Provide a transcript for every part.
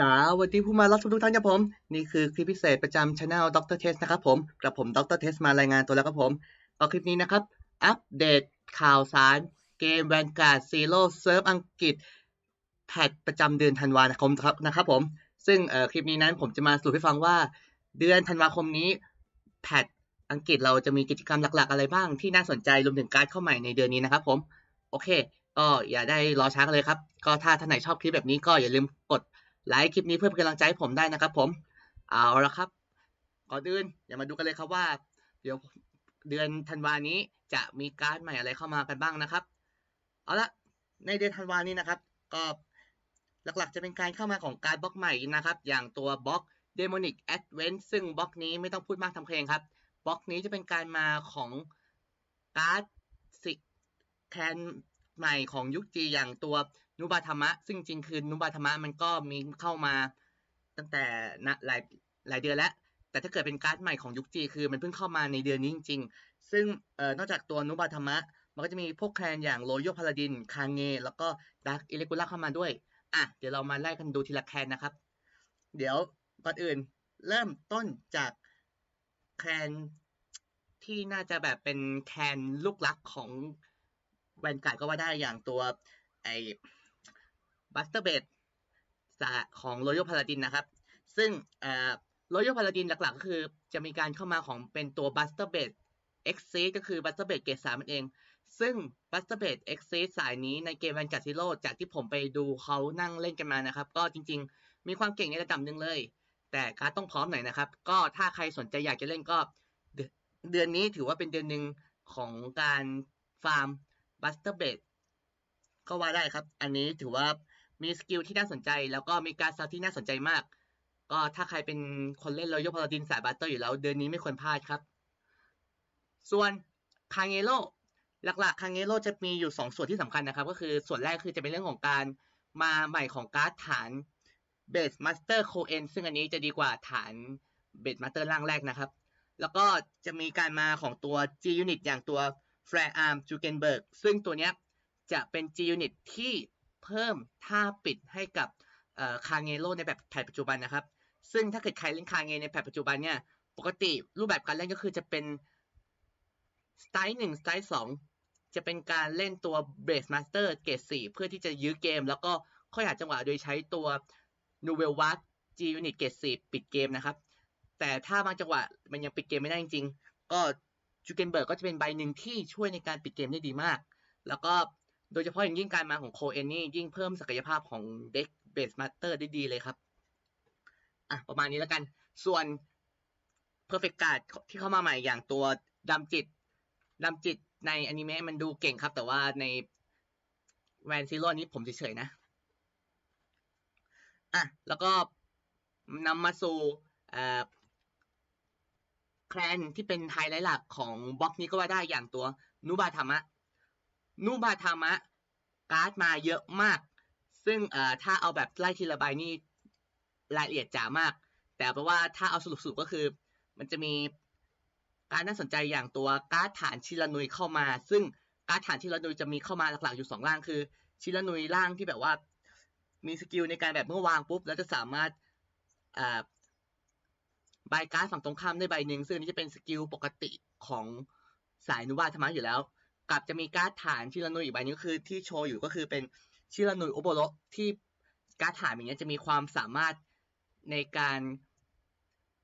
สวัสดีผู้มารับชมทุกท่านครับผม นี่คือคลิปพิเศษประจำช anel ดรเทสนะครับผมกระผมดรเทสมารายงานตัวแล้วครับผมก็คลิปนี้นะครับ อัปเดตข่าวสารเกมแวนการ์ดซีโร่เซิร์ฟอังกฤษแพทประจำเดือนธันวาคมครับนะครับผม ซึ่งเอ่อคลิปนี้นั้นผมจะมาสรุปให้ฟังว่า เดือนธันวาคมนี้แพทอังกฤษเราจะมีกิจกรรมหลัก ๆ อะไรบ้างที่น่าสนใจรวมถึงการเข้าใหม่ในเดือนนี้นะครับผม โอเค ก็อย่าได้รอช้ากันเลยครับ ก็ถ้าท่านไหนชอบคลิปแบบนี้ก็อย่าลืมกด ไลค์คลิปนี้เพื่อเป็นกำลังใจให้ผมได้นะครับ ผม เอาละครับก่อนอื่นอย่ามาดูกันเลยครับว่า เดี๋ยวเดือนธันวานี้จะมีการ์ดใหม่อะไรเข้ามากันบ้างนะครับ เอาละในเดือนธันวานี้นะครับ ก็หลักๆจะเป็นการเข้ามาของการดบล็อกใหม่นะครับ อย่างตัวบล็อก Demonic Advent ซึ่งบล็อกนี้ไม่ต้องพูดมากทำเพลงครับบล็อกนี้จะเป็นการมาของการ์ดสิแคนใหม่ของยุคจีอย่างตัว นุบาธรรมะ ซึ่งจริงคือนุบาธรรมะมันก็มีเข้ามาตั้งแต่นะหลายหลายเดือนแล้ว แต่ถ้าเกิดเป็นการ์ดใหม่ของยุคจีคือ มันเพิ่งเข้ามาในเดือนนี้จริงๆ ซึ่งเอ่อนอกจากตัวนุบาธรรมะ มันก็จะมีพวกแคลนอย่างโรโยพาลาดิน คางเง แล้วก็ดักอิเลกุล่าเข้ามาด้วย อะ เดี๋ยวเรามาไล่กันดูทีละแคลนนะครับ เดี๋ยวก่อนอื่นเริ่มต้นจากแคลนที่น่าจะแบบเป็นแคนลูกรักของแวนการ์ดก็ว่าได้อย่างตัวไอ บัสเตอร์เบดของรโยพาลาดินนะครับ ซึ่งเอ่อโรโยพาลาดินหลักๆ ก็คือจะมีการเข้ามาของเป็นตัวบัสเตอร์เบด e x c e ก็คือบัสเตอร์เบดเกรดสามมันเอง ซึ่งบัสเตอร์เบด e x c e สายนี้ในเกมแวนการ์ดซิโร่จากที่ผมไปดูเขานั่งเล่นกันมานะครับ ก็จริงๆ มีความเก่งในระดับหนึ่งเลย แต่การดต้องพร้อมหน่อยนะครับ ก็ถ้าใครสนใจอยากจะเล่นก็เดือนเดือนนี้ถือว่าเป็นเดือนหนึ่งของการฟาร์มบัสเตอร์เบดก็ว่าได้ครับ อันนี้ถือว่า มีสกิลที่น่าสนใจ แล้วก็มีการซัที่น่าสนใจมาก ก็ถ้าใครเป็นคนเล่นรอยพาราดินสายบัสเตอร์อยู่แล้ว เดือนนี้ไม่ควรพลาดครับ ส่วนคางเงโ o หลักๆคางเงโ o จะมีอยู่ 2 ส่วนที่สำคัญนะครับ ก็คือส่วนแรกคือจะเป็นเรื่องของการมาใหม่ของการ์ดฐานเบสมาสเตอร์โคเอนซึ่งอันนี้จะดีกว่าฐานเบสมาสเตอร์ร่างแรกนะครับ แล้วก็จะมีการมาของตัว G Unit อย่างตัว Flare Arm j u g e n b e r g ซึ่งตัวนี้จะเป็น G Unit ที่ เพิ่มท่าปิดให้กับคาเงโ o ในแบบแพทปัจจุบันนะครับ ซึ่งถ้าเกิดใครเล่นคาเงในแพทปัจจุบันเนี่ย ปกติรูปแบบการเล่นก็คือจะเป็นสไตล์หนึ่งสไตล์สองจะเป็นการเล่นตัวเบสมาสเตอร์เกรดสี่เพื่อที่จะยื้อเกม แล้วก็ค่อยหาจังหวะโดยใช้ตัวนูเวลวัตจียูนิตเกรดสี่ปิดเกมนะครับ แต่ถ้าบางจังหวะมันยังปิดเกมไม่ได้จริงๆ ก็จูเกนเบิร์กก็จะเป็นใบหนึ่งที่ช่วยในการปิดเกมได้ดีมาก แล้วก็ โดยเฉพาะอย่างยิ่งการมาของโคเอนนี่ยิ่งเพิ่มศักยภาพของเด็กเบสมาสเตอร์ได้ดีเลยครับอะประมาณนี้แล้วกัน ส่วน Perfect Card ที่เข้ามาใหม่อย่างตัวดำจิตดำจิตในอนิเมะมันดูเก่งครับ แต่ว่าในแวนซีโร่นี้ผมเฉยๆนะอะแล้วก็นำมาสู่แคลนที่เป็นไฮไลท์หลักของบล็อกนี้ก็ว่าได้อย่างตัวนูบาธรรมะ นูบาธรรมะการ์ดมาเยอะมาก ซึ่งถ้าเอาแบบไล่ทีละใบนี่รายละเอียดจ๋ามาก แต่แปลว่าถ้าเอาสรุปๆก็คือ มันจะมีการน่าสนใจอย่างตัวการ์ดฐานชิลานุยเข้ามา ซึ่งการ์ดฐานชิลานุยจะมีเข้ามาหลักๆอยู่ 2 ร่างคือ ชิลานุยร่างที่แบบว่ามีสกิลในการแบบเมื่อวางปุ๊บแล้วจะสามารถใบการ์ดฝั่งตรงข้ามได้ใบหนึ่งซึ่งนี้จะเป็นสกิลปกติของสายนุบาธรรมะอยู่แล้ว กับจะมีการ์ดฐานชิลานุยอีกใบนึงคือที่โชว์อยู่ก็คือเป็นชิลานุยโอโบโรที่การ์ดฐานอย่างเงี้ยจะมีความสามารถในการ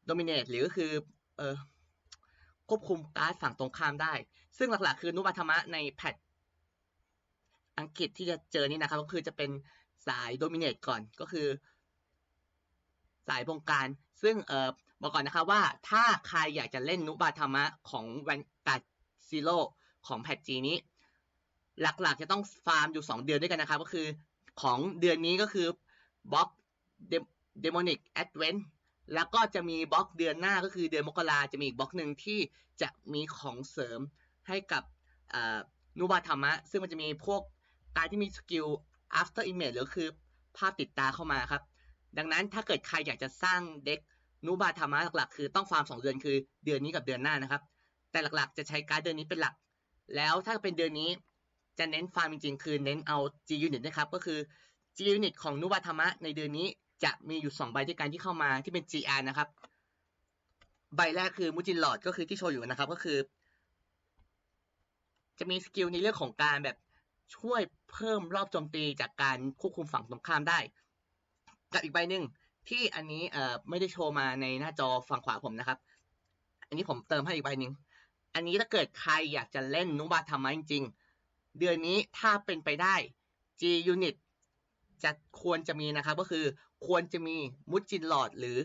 โดมิเนตหรือก็คือเออควบคุมการ์ดฝั่งตรงข้ามได้ ซึ่งหลักๆ คือนุบาธรรมะในแพทอังกฤษที่จะเจอนี่นะครับ ก็คือจะเป็นสายโดมิเนตก่อนก็คือ สายบงการ ซึ่งเออบอกก่อนนะครับว่าถ้าใครอยากจะเล่นนุบาธรรมะของแวนการ์ดซีโร่ ของแพทจีนี้ หลักๆจะต้องฟาร์มอยู่ 2 เดือนด้วยกันนะครับ ก็คือของเดือนนี้ก็คือบล็อกเดโมนิกแอดเวนแล้วก็จะมีบล็อกเดือนหน้าก็คือเดือนมกราจะมีอีกบล็อกหนึ่งที่จะมีของเสริมให้กับนูบาธรรมะ ซึ่งมันจะมีพวกการที่มีสกิล after image หรือคือภาพติดตาเข้ามาครับ ดังนั้นถ้าเกิดใครอยากจะสร้างเด็กนูบาธรรมะหลักๆ คือต้องฟาร์ม 2 เดือนคือเดือนนี้กับเดือนหน้านะครับ แต่หลักๆ จะใช้การเดือนนี้เป็นหลัก แล้วถ้าเป็นเดือนนี้จะเน้นฟาร์มจริงๆ คือเน้นเอา G unit นะครับก็คือ G unit ของนูบาธรรมะในเดือนนี้จะมีอยู่สองใบด้วยกันที่เข้ามาที่เป็น GR นะครับ ใบแรกคือมูจินหลอดก็คือที่โชว์อยู่นะครับก็คือ จะมีสกิลในเรื่องของการแบบช่วยเพิ่มรอบโจมตีจากการควบคุมฝั่งตรงข้ามได้ กับอีกใบหนึ่งที่อันนี้เอ่อไม่ได้โชว์มาในหน้าจอฝั่งขวาผมนะครับ อันนี้ผมเติมให้อีกใบหนึ่ง อันนี้ถ้าเกิดใครอยากจะเล่นนุบาธรรมะจริงๆ เดือนนี้ถ้าเป็นไปได้ G Unit จะควรจะมีนะครับก็คือควรจะมีมุจินหลอดหรือ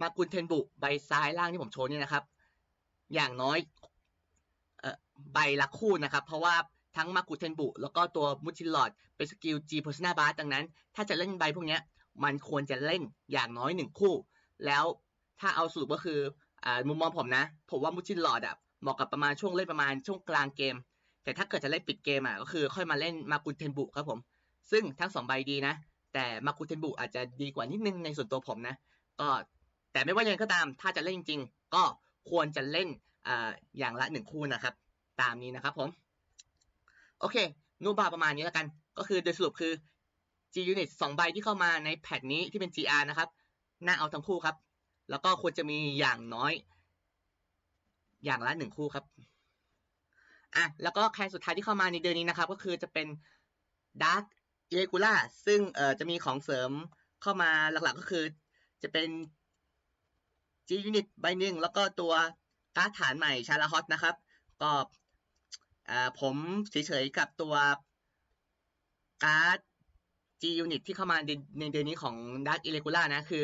มากุนเทนบุใบซ้ายล่างที่ผมโชว์นี่นะครับ อย่างน้อยออใบละคู่นะครับ เพราะว่าทั้งมากุเทนบุ แล้วก็ตัวมุจินหลอดเป็นสกิล G Persona Bar ดังนั้น ถ้าจะเล่นใบพวกนี้มันควรจะเล่นอย่างน้อยหนึ่งคู่ แล้วถ้าเอาสรุปก็คือ อ่ามุมมองผมนะ ผมว่ามุจินหลอดอะเหมาะกับประมาณช่วงเล่นประมาณช่วงกลางเกม แต่ถ้าเกิดจะเล่นปิดเกมอะก็คือค่อยมาเล่นมากุนเทนบุครับผม ซึ่งทั้งสองใบดีนะ แต่มากุนเทนบุอาจจะดีกว่านิดนึงในส่วนตัวผมนะ ก็แต่ไม่ว่ายังไงก็ตาม ถ้าจะเล่นจริงๆ ก็ควรจะเล่นอ่าอย่างละหนึ่งคู่นะครับ ตามนี้นะครับผม โอเค นูบาประมาณนี้แล้วกัน ก็คือโดยสรุปคือ G Unit สองใบที่เข้ามาในแพทนี้ที่เป็น GR นะครับ น่าเอาทั้งคู่ครับ แล้วก็ควรจะมีอย่างน้อย อย่างละหนึ่งคู่ครับอะแล้วก็แคนสุดท้ายที่เข้ามาในเดือนนี้นะครับ ก็คือจะเป็น Dark Irregular ซึ่งเอ่อจะมีของเสริมเข้ามาหลักๆก็คือ จะเป็น G Unit ใบหนึ่งแล้วก็ตัวการ์ดฐานใหม่ชาลาฮอตนะครับ ก็อ่าผมเฉยๆกับตัวการ์ด G Unit ที่เข้ามาในในเดือนนี้ของ Dark Irregular นะคือ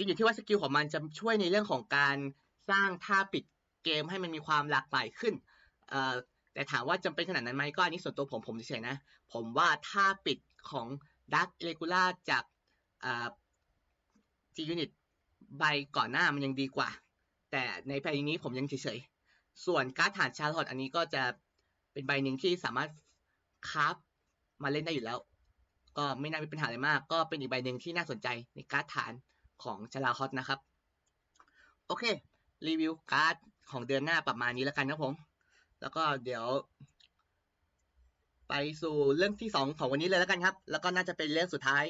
จริงอยู่ที่ว่าสกิลของมันจะช่วยในเรื่องของการสร้างท่าปิดเกมให้มันมีความหลากหลายขึ้นแต่ถามว่าจำเป็นขนาดนั้นไหมก็อันนี้ส่วนตัวผมผมเฉยๆนะ ผมว่าท่าปิดของ Dark Irregular จากอ่า G Unit ใบก่อนหน้ามันยังดีกว่า แต่ในแพลนนี้ผมยังเฉยๆ ส่วนการ์ดฐานชาร์ลอตอันนี้ก็จะเป็นใบหนึ่งที่สามารถคราฟมาเล่นได้อยู่แล้ว ก็ไม่น่ามีปัญหาอะไรมาก ก็เป็นอีกใบหนึ่งที่น่าสนใจในการ์ดฐาน ของชลาฮอตนะครับ โอเค รีวิวการ์ดของเดือนหน้าประมาณนี้แล้วกันครับผม แล้วก็เดี๋ยว ไปสู่เรื่องที่สองของวันนี้เลยแล้วกันครับ แล้วก็น่าจะเป็นเรื่องสุดท้าย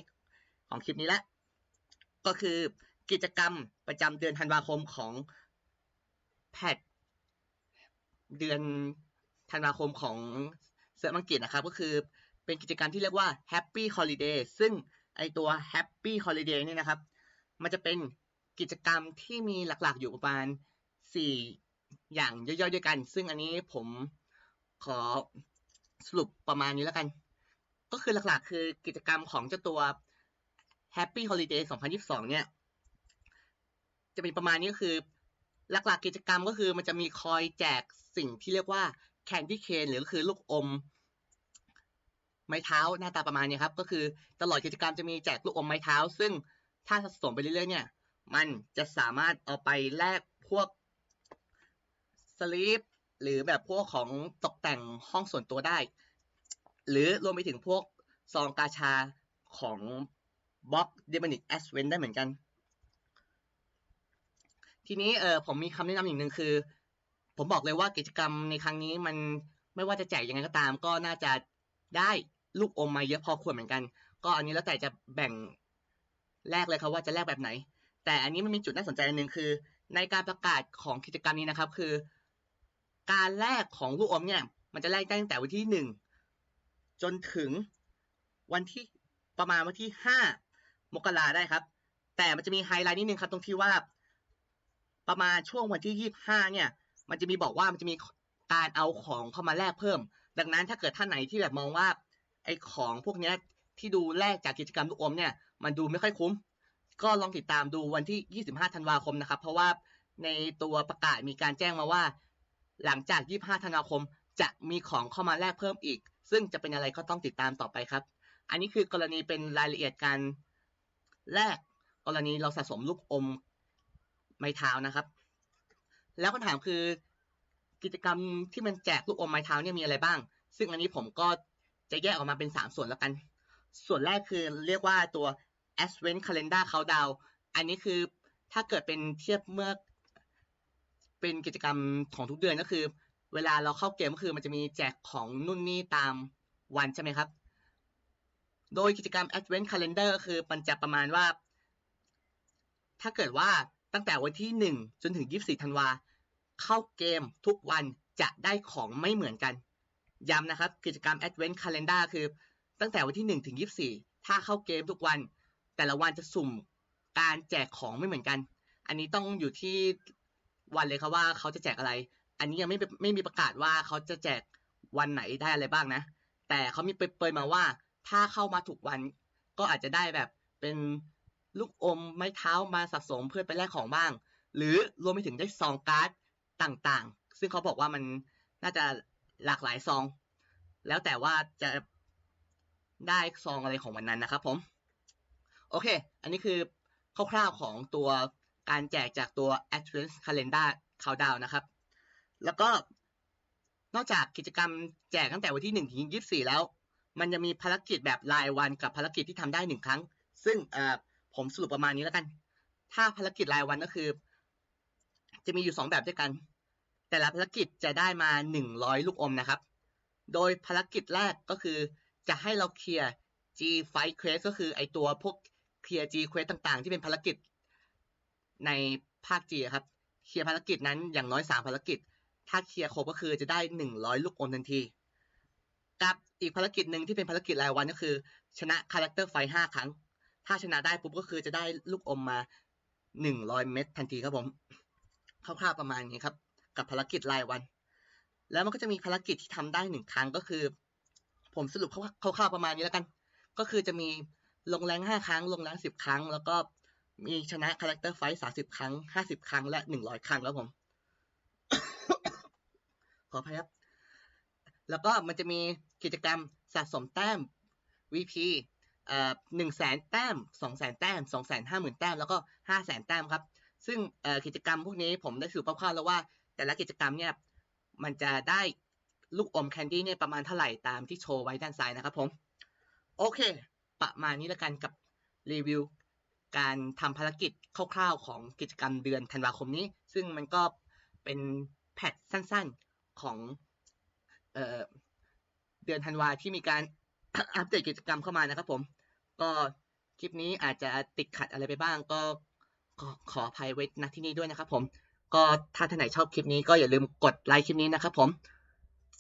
ของคลิปนี้ละก็คือกิจกรรมประจำเดือนธันวาคมของแพทเดือนธันวาคมของเซิร์ฟอังกฤษนะครับ ก็คือเป็นกิจกรรมที่เรียกว่า Happy Holiday ซึ่งไอตัว Happy Holiday นี่นะครับ มันจะเป็นกิจกรรมที่มีหลักๆ อยู่ประมาณ 4 อย่างย่อยๆด้วยกัน ซึ่งอันนี้ผมขอสรุปประมาณนี้แล้วกัน ก็คือหลักๆ คือกิจกรรมของเจ้าตัว Happy Holiday 2022 เนี่ย จะเป็นประมาณนี้ก็คือ หลักๆ กิจกรรมก็คือมันจะมีคอยแจกสิ่งที่เรียกว่า Candy Cane หรือก็คือลูกอม ไม้เท้าหน้าตาประมาณนี้ครับ ก็คือตลอดกิจกรรมจะมีแจกลูกอมไม้เท้า ซึ่ง ถ้าสะสมไปเรื่อยๆเนี่ย มันจะสามารถเอาไปแลกพวกสลีปหรือแบบพวกของตกแต่งห้องส่วนตัวได้ หรือรวมไปถึงพวกซองกาชาของบล็อกเดมอนิกแอสเวนได้เหมือนกัน ทีนี้เออผมมีคำแนะนำอย่างหนึ่งคือ ผมบอกเลยว่ากิจกรรมในครั้งนี้มันไม่ว่าจะแจกยังไงก็ตาม ก็น่าจะได้ลูกอมมาเยอะพอควรเหมือนกัน ก็อันนี้แล้วแต่จะแบ่ง แลกเลยครับว่าจะแลกแบบไหน แต่อันนี้มันมีจุดน่าสนใจอันหนึ่งคือ ในการประกาศของกิจกรรมนี้นะครับ คือ การแลกของลูกอมเนี่ยมันจะแลกตั้งแต่วันที่หนึ่งจนถึงวันที่ประมาณวันที่ห้ามกราได้ครับ แต่มันจะมีไฮไลท์นิดนึงครับตรงที่ว่าประมาณช่วงวันที่ยี่ห้าเนี่ย มันจะมีบอกว่ามันจะมีการเอาของเข้ามาแลกเพิ่ม ดังนั้นถ้าเกิดท่านไหนที่แบบมองว่าไอ้ของพวกเนี้ยที่ดูแลกจากกิจกรรมลูกอมเนี่ย มันดูไม่ค่อยคุ้ม ก็ลองติดตามดูวันที่ 25 ธันวาคมนะครับ เพราะว่าในตัวประกาศมีการแจ้งมาว่า หลังจาก 25 ธันวาคม จะมีของเข้ามาแลกเพิ่มอีก ซึ่งจะเป็นอะไรก็ต้องติดตามต่อไปครับ อันนี้คือกรณีเป็นรายละเอียดการแลกกรณีเราสะสมลูกอมไม้เท้านะครับ แล้วคำถามคือกิจกรรมที่มันแจกลูกอมไม้เท้าเนี่ยมีอะไรบ้าง ซึ่งอันนี้ผมก็จะแยกออกมาเป็น 3 ส่วนแล้วกัน ส่วนแรกคือเรียกว่าตัว Advent Calendar Countdown อันนี้คือถ้าเกิดเป็นเทียบเมื่อเป็นกิจกรรมของทุกเดือนก็คือ เวลาเราเข้าเกมก็คือมันจะมีแจกของนู่นนี่ตามวันใช่ไหมครับ โดยกิจกรรม Advent Calendar ก็คือมันจะประมาณว่า ถ้าเกิดว่าตั้งแต่วันที่ 1 จนถึง 24 ธันวา เข้าเกมทุกวันจะได้ของไม่เหมือนกัน ย้ำนะครับ กิจกรรม Advent Calendar คือ ตั้งแต่วันที่ 1 ถึง 24 ถ้าเข้าเกมทุกวัน แต่ละวันจะสุ่มการแจกของไม่เหมือนกัน อันนี้ต้องอยู่ที่วันเลยครับว่าเขาจะแจกอะไร อันนี้ยังไม่ไม่มีประกาศว่าเขาจะแจกวันไหนได้อะไรบ้างนะ แต่เขามีเปรยมาว่า ถ้าเข้ามาถูกวัน ก็อาจจะได้แบบเป็นลูกอมไม้เท้ามาสะสมเพื่อไปแลกของบ้าง หรือรวมไปถึงได้ซองการ์ดต่างๆ ซึ่งเขาบอกว่ามันน่าจะหลากหลายซอง แล้วแต่ว่าจะได้ซองอะไรของวันนั้นนะครับผม โอเค อันนี้คือคร่าวๆของตัวการแจกจากตัว Advent Calendar Countdown นะครับ แล้วก็นอกจากกิจกรรมแจกตั้งแต่วันที่1ถึง24 แล้ว มันจะมีภารกิจแบบรายวันกับภารกิจที่ทำได้หนึ่งครั้ง ซึ่งผมสรุปประมาณนี้แล้วกัน ถ้าภารกิจรายวันก็คือ จะมีอยู่ 2 แบบด้วยกัน แต่ละภารกิจจะได้มา 100 ลูกอมนะครับ โดยภารกิจแรกก็คือจะให้เราเคลียร์ G Fight Quest ก็คือไอตัวพวก เคลียร์ G Quest ต่างๆ ที่เป็นภารกิจในภาค G ครับ เคลียร์ภารกิจนั้นอย่างน้อย3ภารกิจ ถ้าเคลียร์ครบก็คือจะได้100ลูกอมทันที กับอีกภารกิจหนึ่งที่เป็นภารกิจรายวันก็คือ ชนะคาแรคเตอร์ไฟห้าครั้ง ถ้าชนะได้ปุ๊บก็คือจะได้ลูกอมมา100เม็ดทันทีครับผม คร่าวๆประมาณนี้ครับ กับภารกิจรายวัน แล้วมันก็จะมีภารกิจที่ทำได้หนึ่งครั้งก็คือ ผมสรุปคร่าวๆประมาณนี้แล้วกัน ก็คือจะมี ลงแรงห้าครั้ง ลงแรงสิบครั้ง แล้วก็มีชนะคาแรคเตอร์ไฟสามสิบครั้งห้าสิบครั้ง และหนึ่งร้อยครั้งครับผม ขออภัยครับ แล้วก็มันจะมีกิจกรรมสะสมแต้ม VP เอ่อหนึ่งแสนแต้มสองแสนแต้มสองแสนห้าหมื่นแต้ม แล้วก็ห้าแสนแต้มครับ ซึ่งกิจกรรมพวกนี้ผมได้สรุปคร่าวๆแล้วว่า แต่ละกิจกรรมเนี่ยมันจะได้ลูกอมแคนดี้เนี่ยประมาณเท่าไหร่ตามที่โชว์ไว้ด้านซ้ายนะครับผม โอเค ประมาณนี้แล้วกันกับรีวิวการทำภารกิจคร่าวๆของกิจกรรมเดือนธันวาคมนี้ ซึ่งมันก็เป็นแพทสั้นๆของเออเดือนธันวาที่มีการอัปเดตกิจกรรมเข้ามานะครับผม ก็คลิปนี้อาจจะติดขัดอะไรไปบ้าง ก็ขอขออภัยไว้ณที่นี้ด้วยนะครับผม ก็ถ้าท่านไหนชอบคลิปนี้ก็อย่าลืมกดไลค์คลิปนี้นะครับผม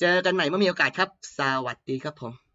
เจอกันใหม่เมื่อมีโอกาสครับ สวัสดีครับผม